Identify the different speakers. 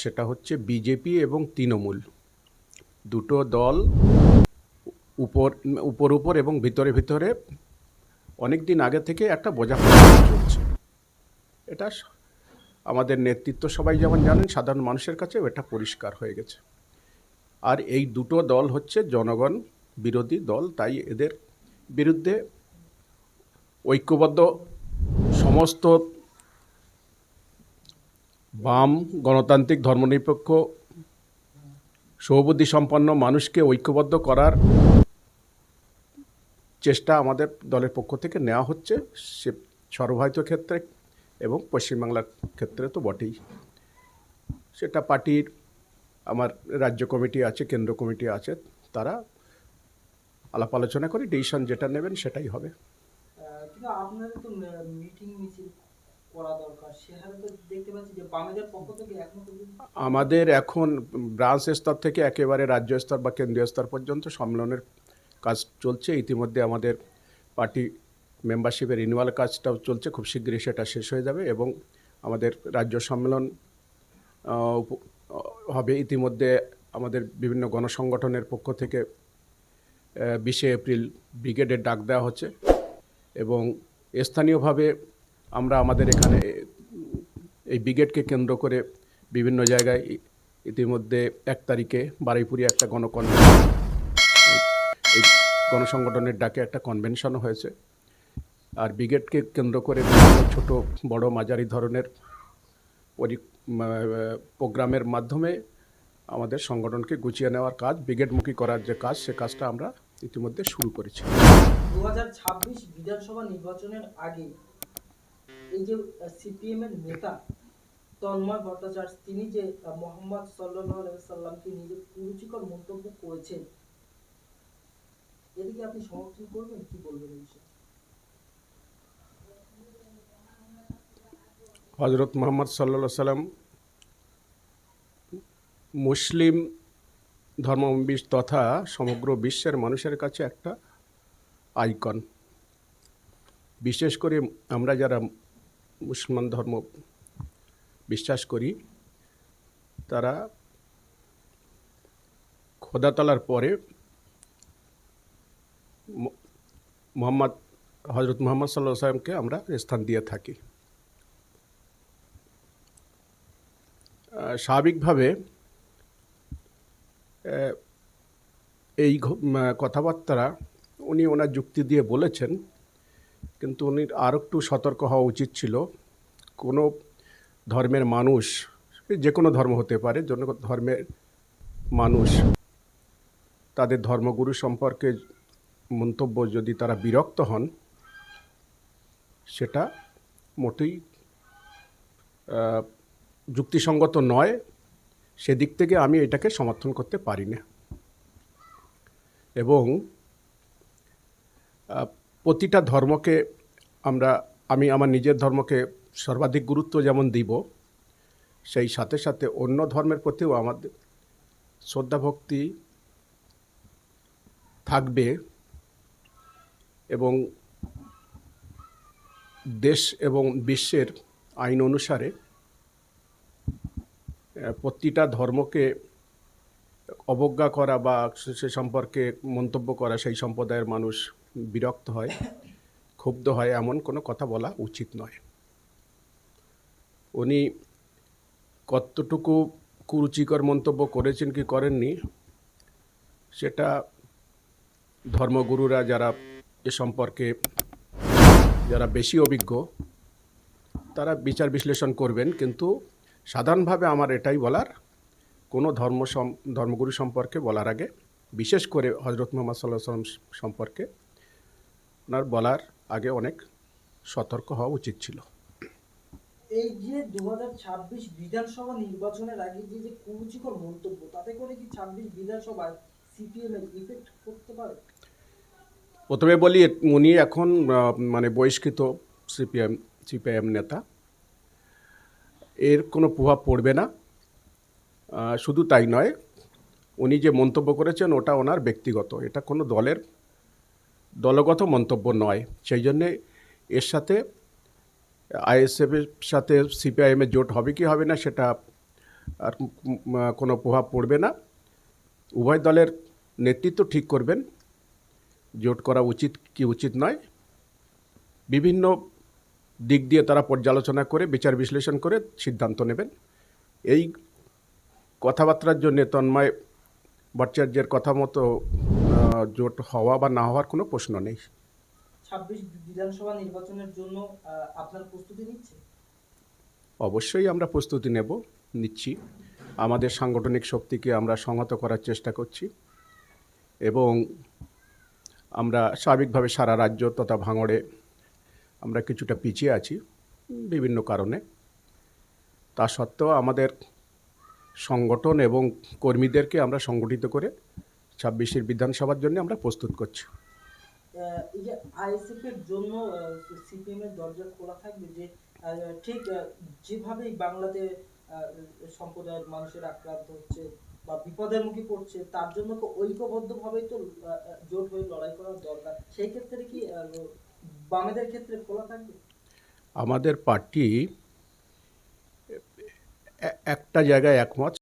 Speaker 1: সেটা হচ্ছে বিজেপি এবং তৃণমূল। দুটো দল উপর উপর উপর এবং ভিতরে ভিতরে অনেক দিন আগে থেকে একটা বোঝাপড়া চলছে। এটা আমাদের নেতৃত্ব সবাই যেমন জানেন, সাধারণ মানুষের কাছেও এটা পরিষ্কার হয়ে গেছে। আর এই দুটো দল হচ্ছে জনগণ বিরোধী দল, তাই এদের বিরুদ্ধে ঐক্যবদ্ধ সমস্ত বাম গণতান্ত্রিক ধর্মনিরপেক্ষ সৌবুদ্ধি সম্পন্ন মানুষকে ঐক্যবদ্ধ করার চেষ্টা আমাদের দলের পক্ষ থেকে নেওয়া হচ্ছে। সে সর্বভারতীয় ক্ষেত্রে এবং পশ্চিমবাংলার ক্ষেত্রে তো বটেই। সেটা পার্টির আমার রাজ্য কমিটি আছে, কেন্দ্র কমিটি আছে, তারা আলাপ আলোচনা করে ডিসিশন যেটা নেবেন সেটাই হবে।
Speaker 2: আপনাদের তো মিটিং মিছিল
Speaker 1: আমাদের এখন ব্রাঞ্চ স্তর থেকে একেবারে রাজ্য স্তর বা কেন্দ্রীয় স্তর পর্যন্ত সম্মেলনের কাজ চলছে। ইতিমধ্যে আমাদের পার্টি মেম্বারশিপের রিনিউয়াল কাজটাও চলছে। খুব শীঘ্রই সেটা শেষ হয়ে যাবে এবং আমাদের রাজ্য সম্মেলন হবে। ইতিমধ্যে আমাদের বিভিন্ন গণসংগঠনের পক্ষ থেকে বিশে এপ্রিল ব্রিগেডের ডাক দেওয়া হচ্ছে এবং স্থানীয়ভাবে আমরা আমাদের এখানে এই ব্রিগেডকে কেন্দ্র করে বিভিন্ন জায়গায় ইতিমধ্যে এক তারিখে বারুইপুরে একটা গণকনভেনশন, এই গণসংগঠনের ডাকে একটা কনভেনশনও হয়েছে। আর ব্রিগেডকে কেন্দ্র করে বিভিন্ন ছোট, বড়, মাঝারি ধরনের পরি প্রোগ্রামের মাধ্যমে আমাদের সংগঠনকে গুছিয়ে নেওয়ার কাজ, ব্রিগেডমুখী করার যে কাজ, সে কাজটা আমরা ইতিমধ্যে শুরু করেছি।
Speaker 2: দু হাজার ছাব্বিশ বিধানসভা নির্বাচনের আগে এই যে সিপিএম এর নেতা তন্ময় ভট্টাচার্য, তিনি যে মোহাম্মদ আলাইহি সাল্লামকে নিজে কুরুচিকর মন্তব্য করেছেন, এদিকে আপনি সমর্থন করবেন? কি বলবেন এই বিষয়ে?
Speaker 1: হজরত মোহাম্মদ সাল্লা সাল্লাম মুসলিম ধর্মাবলম্বী তথা সমগ্র বিশ্বের মানুষের কাছে একটা আইকন। বিশেষ করে আমরা যারা মুসলমান ধর্ম বিশ্বাস করি, তারা খোদাতলার পরে মোহাম্মদ হজরত মোহাম্মদ সাল্লাহ সাল্লামকে আমরা স্থান দিয়ে থাকি। স্বাভাবিকভাবে এই কথাবার্তা উনি ওনার যুক্তি দিয়ে বলেছেন কিন্তু উনি আর একটু সতর্ক হওয়া উচিত ছিল। কোনো ধর্মের মানুষ, যে কোনো ধর্ম হতে পারে, যে কোনো ধর্মের মানুষ তাদের ধর্মগুরু সম্পর্কে মন্তব্য যদি তারা বিরক্ত হন, সেটা মোটেই যুক্তিসঙ্গত নয়। সেদিক থেকে আমি এটাকে সমর্থন করতে পারি না এবং প্রতিটা ধর্মকে আমরা, আমি আমার নিজের ধর্মকে সর্বাধিক গুরুত্ব যেমন দিব, সেই সাথে সাথে অন্য ধর্মের প্রতিও আমাদের শ্রদ্ধা ভক্তি থাকবে এবং দেশ এবং বিশ্বের আইন অনুসারে প্রতিটা ধর্মকে অবজ্ঞা করা বা সে- সম্পর্কে মন্তব্য করা, সেই সম্প্রদায়ের মানুষ বিরক্ত হয়, ক্ষুব্ধ হয়, এমন কোনো কথা বলা উচিত নয়। উনি কতটুকু কুরুচিকর মন্তব্য করেছেন কি করেননি, সেটা ধর্মগুরুরা যারা এ সম্পর্কে যারা বেশি অভিজ্ঞ, তারা বিচার বিশ্লেষণ করবেন, কিন্তু সাধারণভাবে আমার এটাই বলার, কোনো ধর্ম ধর্মগুরু সম্পর্কে বলার আগে, বিশেষ করে হজরত মোহাম্মদ সাল্লাহ সাল্লাম সম্পর্কে ওনার বলার আগে অনেক সতর্ক হওয়া উচিত ছিল।
Speaker 2: এই যে দু বিধানসভা নির্বাচনের আগে যে যে কুরুচিকর মন্তব্য তাতে করে কি ছাব্বিশ বিধানসভায় ইফেক্ট করতে পারে?
Speaker 1: প্রথমে বলি উনি এখন মানে বহিষ্কৃত সিপিএম সিপিআইএম নেতা। এর কোনো প্রভাব পড়বে না। শুধু তাই নয় উনি যে মন্তব্য করেছেন ওটা ওনার ব্যক্তিগত। এটা কোনো দলের দলগত মন্তব্য নয়। সেই জন্যে এর সাথে আইএসএফের সাথে সিপিআইএমের জোট হবে কি হবে না সেটা আর কোনো প্রভাব পড়বে না। উভয় দলের নেতৃত্ব ঠিক করবেন। জোট করা উচিত কি উচিত নয়। বিভিন্ন দিক দিয়ে তারা পর্যালোচনা করে, বিচার বিশ্লেষণ করে সিদ্ধান্ত নেবেন। এই কথাবার্তার জন্য তন্ময় ভট্টাচার্যের কথা মতো জোট হওয়া বা না হওয়ার কোনো প্রশ্ন নেই।
Speaker 2: ছাব্বিশ বিধানসভা নির্বাচনের জন্য আপনার প্রস্তুতি নিচ্ছে?
Speaker 1: অবশ্যই আমরা প্রস্তুতি নেব নিচ্ছি। আমাদের সাংগঠনিক শক্তিকে আমরা সংহত করার চেষ্টা করছি এবং আমরা স্বাভাবিকভাবে সারা রাজ্য তথা ভাঙড়ে আমরা কিছুটা পিছিয়ে আছি বিভিন্ন কারণে। তা সত্ত্বেও আমাদের সংগঠন এবং কর্মীদেরকে আমরা সংগঠিত করে ছাব্বিশের বিধানসভার জন্য আমরা প্রস্তুত করছি।
Speaker 2: এই যে জন্য সিপিএম এর দরজা খোলা থাকবে যে ঠিক যেভাবেই বাংলাতে সম্প্রদায়ের মানুষের আক্রান্ত হচ্ছে বা বিপদের মুখে পড়ছে তার জন্য তো ঐক্যবদ্ধভাবেই তো জোট হয়ে লড়াই করার দরকার। সেই ক্ষেত্রে কি বামেদের ক্ষেত্রে খোলা থাকবে?
Speaker 1: আমাদের পার্টি একটা জায়গায় একমত